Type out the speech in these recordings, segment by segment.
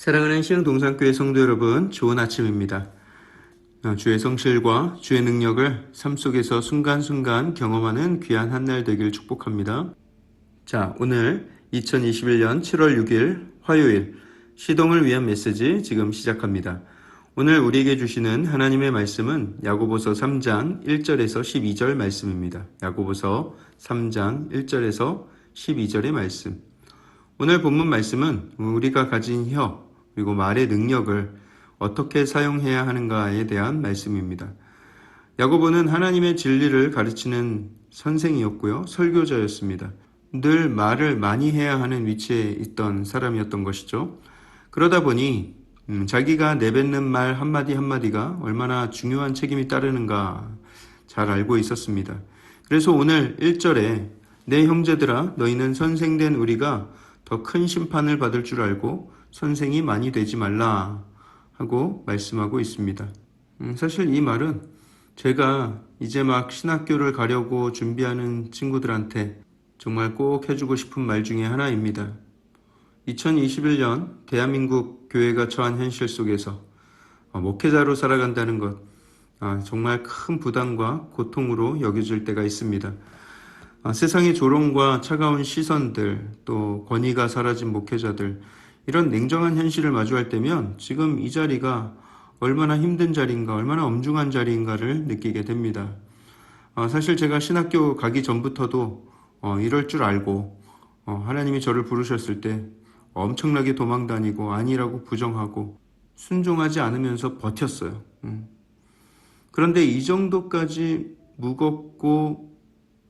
사랑하는 신흥동산교회 성도 여러분, 좋은 아침입니다. 어, 주의 성실과 주의 능력을 삶 속에서 순간순간 경험하는 귀한 한날 되길 축복합니다. 자, 오늘 2021년 7월 6일 화요일 시동을 위한 메시지 지금 시작합니다. 오늘 우리에게 주시는 하나님의 말씀은 야고보서 3장 1절에서 12절 말씀입니다. 야고보서 3장 1절에서 12절의 말씀. 오늘 본문 말씀은 우리가 가진 혀 그리고 말의 능력을 어떻게 사용해야 하는가에 대한 말씀입니다. 야고보는 하나님의 진리를 가르치는 선생이었고요. 설교자였습니다. 늘 말을 많이 해야 하는 위치에 있던 사람이었던 것이죠. 그러다 보니 음, 자기가 내뱉는 말 한마디 한마디가 얼마나 중요한 책임이 따르는가 잘 알고 있었습니다. 그래서 오늘 1절에 내 형제들아 너희는 선생된 우리가 더 큰 심판을 받을 줄 알고 선생이 많이 되지 말라 하고 말씀하고 있습니다. 음, 사실 이 말은 제가 이제 막 신학교를 가려고 준비하는 친구들한테 정말 꼭 해주고 싶은 말 중에 하나입니다. 2021년 대한민국 교회가 처한 현실 속에서 어, 목회자로 살아간다는 것 아, 정말 큰 부담과 고통으로 여겨질 때가 있습니다. 아, 세상의 조롱과 차가운 시선들 또 권위가 사라진 목회자들 이런 냉정한 현실을 마주할 때면 지금 이 자리가 얼마나 힘든 자리인가 얼마나 엄중한 자리인가를 느끼게 됩니다. 아, 사실 제가 신학교 가기 전부터도 어, 이럴 줄 알고 어, 하나님이 저를 부르셨을 때 엄청나게 도망 다니고 아니라고 부정하고 순종하지 않으면서 버텼어요. 음. 그런데 이 정도까지 무겁고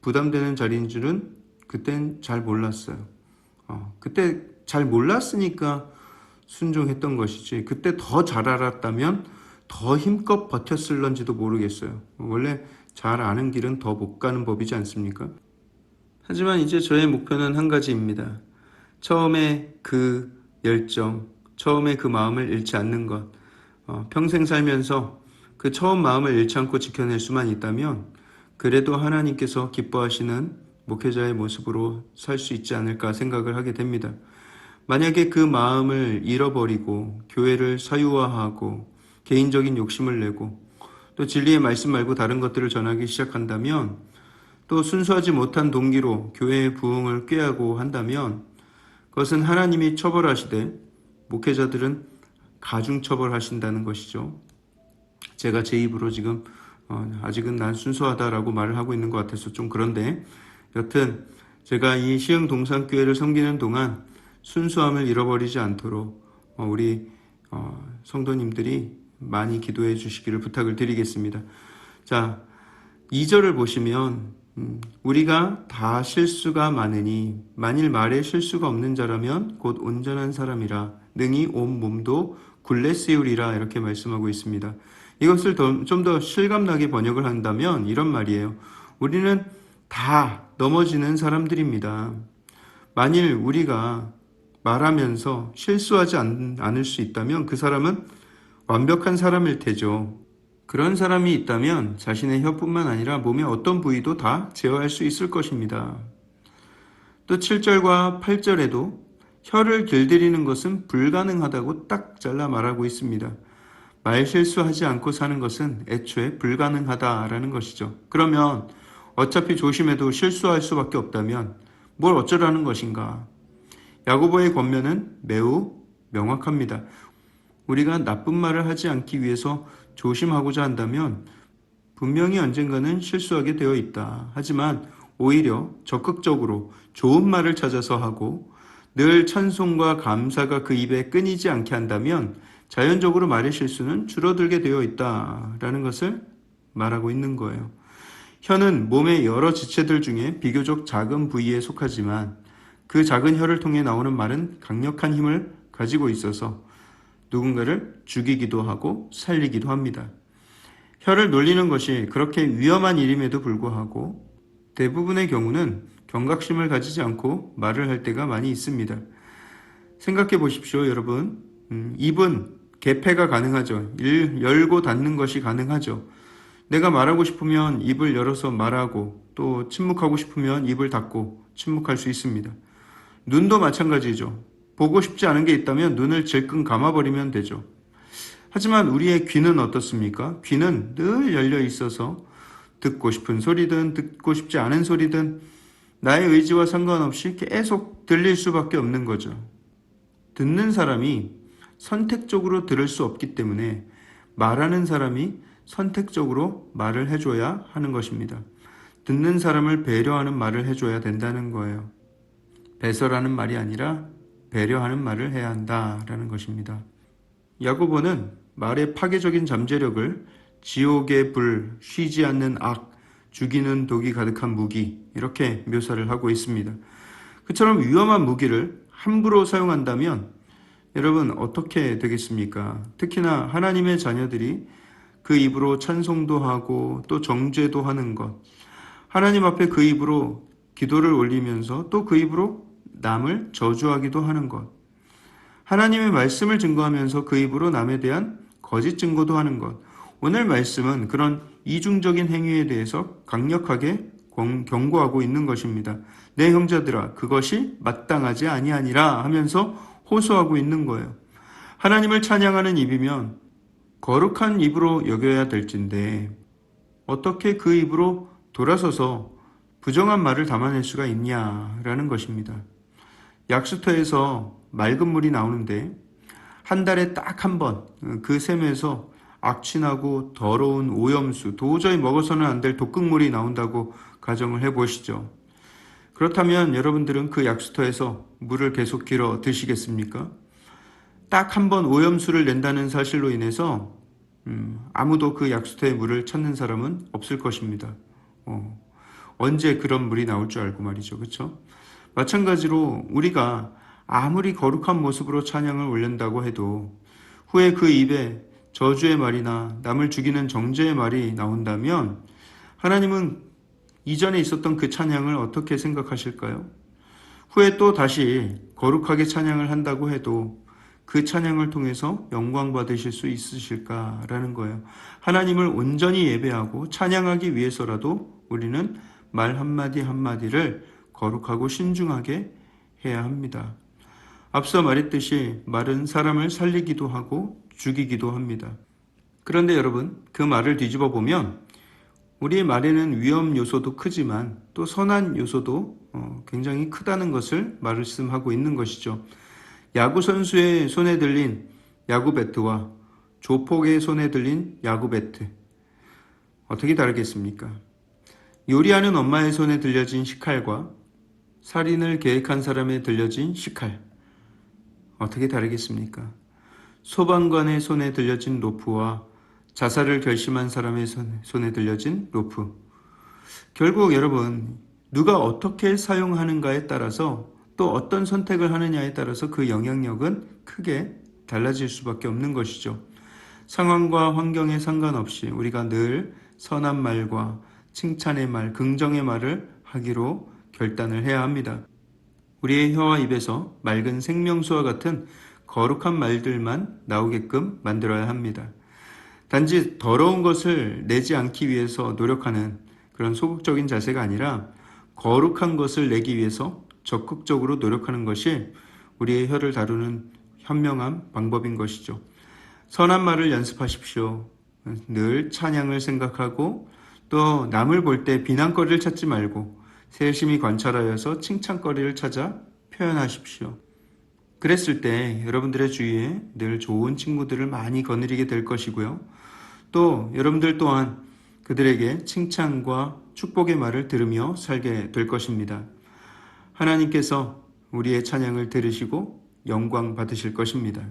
부담되는 자리인 줄은 그땐 잘 몰랐어요. 어, 그때 잘 몰랐으니까 순종했던 것이지 그때 더 잘 알았다면 더 힘껏 버텼을런지도 모르겠어요. 원래 잘 아는 길은 더 못 가는 법이지 않습니까? 하지만 이제 저의 목표는 한 가지입니다. 처음에 그 열정, 처음에 그 마음을 잃지 않는 것, 어, 평생 살면서 그 처음 마음을 잃지 않고 지켜낼 수만 있다면 그래도 하나님께서 기뻐하시는 목회자의 모습으로 살 수 있지 않을까 생각을 하게 됩니다. 만약에 그 마음을 잃어버리고 교회를 사유화하고 개인적인 욕심을 내고 또 진리의 말씀 말고 다른 것들을 전하기 시작한다면 또 순수하지 못한 동기로 교회의 부흥을 꾀하고 한다면 그것은 하나님이 처벌하시되 목회자들은 가중 처벌하신다는 것이죠. 제가 제 입으로 지금 어, 아직은 난 순수하다라고 말을 하고 있는 것 같아서 좀 그런데 여튼 제가 이 시흥 동산교회를 섬기는 동안 순수함을 잃어버리지 않도록 어, 우리 어, 성도님들이 많이 기도해 주시기를 부탁을 드리겠습니다. 자, 2절을 보시면 음, 우리가 다 실수가 많으니 만일 말에 실수가 없는 자라면 곧 온전한 사람이라 능히 온 몸도 씌우리라 이렇게 말씀하고 있습니다. 이것을 좀 더 실감나게 번역을 한다면 이런 말이에요. 우리는 다 넘어지는 사람들입니다. 만일 우리가 말하면서 실수하지 않을 수 있다면 그 사람은 완벽한 사람일 테죠. 그런 사람이 있다면 자신의 혀뿐만 아니라 몸의 어떤 부위도 다 제어할 수 있을 것입니다. 또 7절과 8절에도 혀를 길들이는 것은 불가능하다고 딱 잘라 말하고 있습니다. 말 실수하지 않고 사는 것은 애초에 불가능하다라는 것이죠. 그러면 어차피 조심해도 실수할 수밖에 없다면 뭘 어쩌라는 것인가? 야고보의 권면은 매우 명확합니다. 우리가 나쁜 말을 하지 않기 위해서 조심하고자 한다면 분명히 언젠가는 실수하게 되어 있다. 하지만 오히려 적극적으로 좋은 말을 찾아서 하고 늘 찬송과 감사가 그 입에 끊이지 않게 한다면 자연적으로 말의 실수는 줄어들게 되어 있다라는 것을 말하고 있는 거예요. 혀는 몸의 여러 지체들 중에 비교적 작은 부위에 속하지만 그 작은 혀를 통해 나오는 말은 강력한 힘을 가지고 있어서 누군가를 죽이기도 하고 살리기도 합니다. 혀를 놀리는 것이 그렇게 위험한 일임에도 불구하고 대부분의 경우는 경각심을 가지지 않고 말을 할 때가 많이 있습니다. 생각해 보십시오, 여러분. 음, 입은 개폐가 가능하죠. 일, 열고 닫는 것이 가능하죠. 내가 말하고 싶으면 입을 열어서 말하고 또 침묵하고 싶으면 입을 닫고 침묵할 수 있습니다. 눈도 마찬가지죠. 보고 싶지 않은 게 있다면 눈을 질끈 감아버리면 되죠. 하지만 우리의 귀는 어떻습니까? 귀는 늘 열려 있어서 듣고 싶은 소리든 듣고 싶지 않은 소리든 나의 의지와 상관없이 계속 들릴 수밖에 없는 거죠. 듣는 사람이 선택적으로 들을 수 없기 때문에 말하는 사람이 선택적으로 말을 해줘야 하는 것입니다. 듣는 사람을 배려하는 말을 해줘야 된다는 거예요. 배설하는 말이 아니라 배려하는 말을 해야 한다라는 것입니다. 야고보는 말의 파괴적인 잠재력을 지옥의 불, 쉬지 않는 악, 죽이는 독이 가득한 무기 이렇게 묘사를 하고 있습니다. 그처럼 위험한 무기를 함부로 사용한다면 여러분 어떻게 되겠습니까? 특히나 하나님의 자녀들이 그 입으로 찬송도 하고 또 정죄도 하는 것 하나님 앞에 그 입으로 기도를 올리면서 또 그 입으로 남을 저주하기도 하는 것 하나님의 말씀을 증거하면서 그 입으로 남에 대한 거짓 증거도 하는 것 오늘 말씀은 그런 이중적인 행위에 대해서 강력하게 경고하고 있는 것입니다. 내 형제들아 그것이 마땅하지 아니하니라 하면서 호소하고 있는 거예요. 하나님을 찬양하는 입이면 거룩한 입으로 여겨야 될진데 어떻게 그 입으로 돌아서서 부정한 말을 담아낼 수가 있냐라는 것입니다. 약수터에서 맑은 물이 나오는데 한 달에 딱 한 번그 샘에서 악취나고 더러운 오염수, 도저히 먹어서는 안 될 독극물이 나온다고 가정을 해보시죠. 그렇다면 여러분들은 그 약수터에서 물을 계속 길어 드시겠습니까? 딱 한 번 오염수를 낸다는 사실로 인해서 음, 아무도 그 약수터의 물을 찾는 사람은 없을 것입니다. 어, 언제 그런 물이 나올 줄 알고 말이죠. 그렇죠? 마찬가지로 우리가 아무리 거룩한 모습으로 찬양을 올린다고 해도 후에 그 입에 저주의 말이나 남을 죽이는 정죄의 말이 나온다면 하나님은 이전에 있었던 그 찬양을 어떻게 생각하실까요? 후에 또 다시 거룩하게 찬양을 한다고 해도 그 찬양을 통해서 영광 받으실 수 있으실까라는 거예요. 하나님을 온전히 예배하고 찬양하기 위해서라도 우리는 말 한마디 한마디를 거룩하고 신중하게 해야 합니다. 앞서 말했듯이 말은 사람을 살리기도 하고 죽이기도 합니다. 그런데 여러분, 그 말을 뒤집어 보면 우리의 말에는 위험 요소도 크지만 또 선한 요소도 어, 굉장히 크다는 것을 말씀하고 있는 것이죠. 야구 선수의 손에 들린 야구 배트와 조폭의 손에 들린 야구 배트 어떻게 다르겠습니까? 요리하는 엄마의 손에 들려진 식칼과 살인을 계획한 사람에 들려진 식칼 어떻게 다르겠습니까? 소방관의 손에 들려진 로프와 자살을 결심한 사람의 손에 들려진 로프. 결국 여러분, 누가 어떻게 사용하는가에 따라서 또 어떤 선택을 하느냐에 따라서 그 영향력은 크게 달라질 수밖에 없는 것이죠. 상황과 환경에 상관없이 우리가 늘 선한 말과 칭찬의 말, 긍정의 말을 하기로 결단을 해야 합니다. 우리의 혀와 입에서 맑은 생명수와 같은 거룩한 말들만 나오게끔 만들어야 합니다. 단지 더러운 것을 내지 않기 위해서 노력하는 그런 소극적인 자세가 아니라 거룩한 것을 내기 위해서 적극적으로 노력하는 것이 우리의 혀를 다루는 현명한 방법인 것이죠. 선한 말을 연습하십시오. 늘 찬양을 생각하고 또 남을 볼 때 비난거리를 찾지 말고 세심히 관찰하여서 칭찬거리를 찾아 표현하십시오. 그랬을 때 여러분들의 주위에 늘 좋은 친구들을 많이 거느리게 될 것이고요. 또 여러분들 또한 그들에게 칭찬과 축복의 말을 들으며 살게 될 것입니다. 하나님께서 우리의 찬양을 들으시고 영광 받으실 것입니다.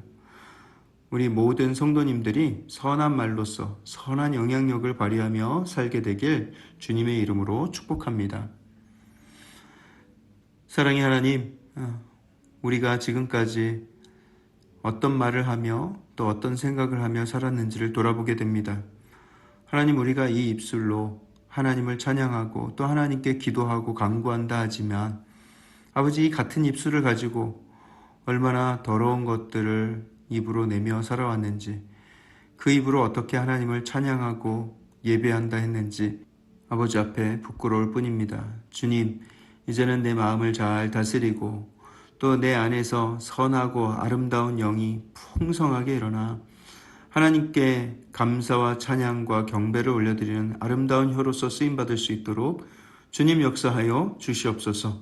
우리 모든 성도님들이 선한 말로서 선한 영향력을 발휘하며 살게 되길 주님의 이름으로 축복합니다. 사랑의 하나님, 어, 우리가 지금까지 어떤 말을 하며 또 어떤 생각을 하며 살았는지를 돌아보게 됩니다. 하나님, 우리가 이 입술로 하나님을 찬양하고 또 하나님께 기도하고 강구한다 하지만 아버지 이 같은 입술을 가지고 얼마나 더러운 것들을 입으로 내며 살아왔는지 그 입으로 어떻게 하나님을 찬양하고 예배한다 했는지 아버지 앞에 부끄러울 뿐입니다. 주님, 이제는 내 마음을 잘 다스리고 또 내 안에서 선하고 아름다운 영이 풍성하게 일어나 하나님께 감사와 찬양과 경배를 올려드리는 아름다운 혀로서 쓰임 받을 수 있도록 주님 역사하여 주시옵소서.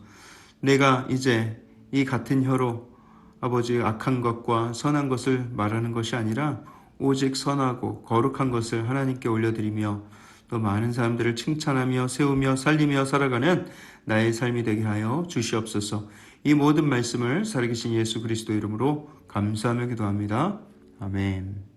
내가 이제 이 같은 혀로 아버지 악한 것과 선한 것을 말하는 것이 아니라 오직 선하고 거룩한 것을 하나님께 올려드리며 또 많은 사람들을 칭찬하며 세우며 살리며 살아가는 나의 삶이 되게 하여 주시옵소서. 이 모든 말씀을 살아계신 예수 그리스도 이름으로 감사하며 기도합니다. 아멘.